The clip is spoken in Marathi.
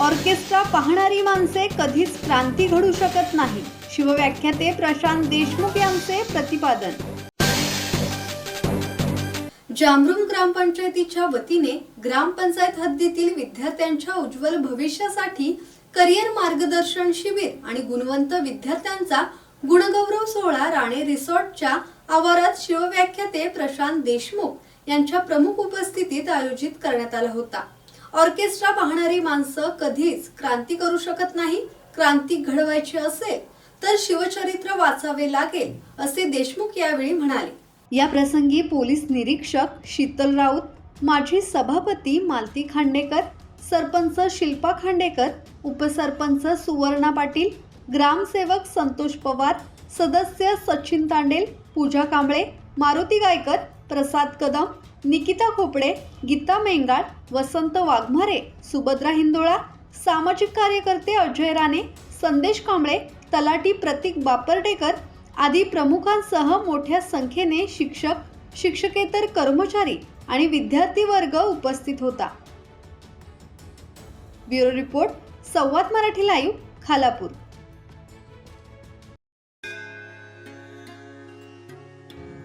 ऑर्केस्ट्रा पाहणारी माणसे कधीच क्रांती घडू शकत नाही. शिवव्याख्याते प्रशांत देशमुख यांचे प्रतिपादन. जांबरुम ग्रामपंचायतीच्या वतीने ग्रामपंचायत हद्दीतील विद्यार्थ्यांच्या उज्ज्वल भविष्यासाठी करिअर मार्गदर्शन शिबिर आणि गुणवंत विद्यार्थ्यांचा गुणगौरव सोहळा राणे रिसॉर्टच्या आवारात शिवव्याख्याते प्रशांत देशमुख यांच्या प्रमुख उपस्थितीत आयोजित करण्यात आला होता. ऑर्केस्ट्रा पाहणारी माणसं कधीच क्रांती करू शकत नाही. क्रांती घडवायची असेल तर शिवचरित्र वाचावे लागेल असे देशमुख यावेळी म्हणाले. या प्रसंगी पोलीस निरीक्षक शीतल राऊत माजी सभापती मालती खांडेकर सरपंच शिल्पा खांडेकर उपसरपंच सुवर्णा पाटील ग्रामसेवक संतोष पवार सदस्य सचिन तांडेल पूजा कांबळे मारुती गायकर प्रसाद कदम निकिता खोपडे गीता मेंगाळ वसंत वाघमारे सुभद्रा हिंदोळा सामाजिक कार्यकर्ते अजय राणे संदेश कांबळे तलाटी प्रतीक बापर्डेकर आदी प्रमुखांसह मोठ्या संख्येने शिक्षक शिक्षकेतर कर्मचारी आणि विद्यार्थी वर्ग उपस्थित होता. ब्युरो रिपोर्ट संवाद मराठी लाईव्ह खालापूर.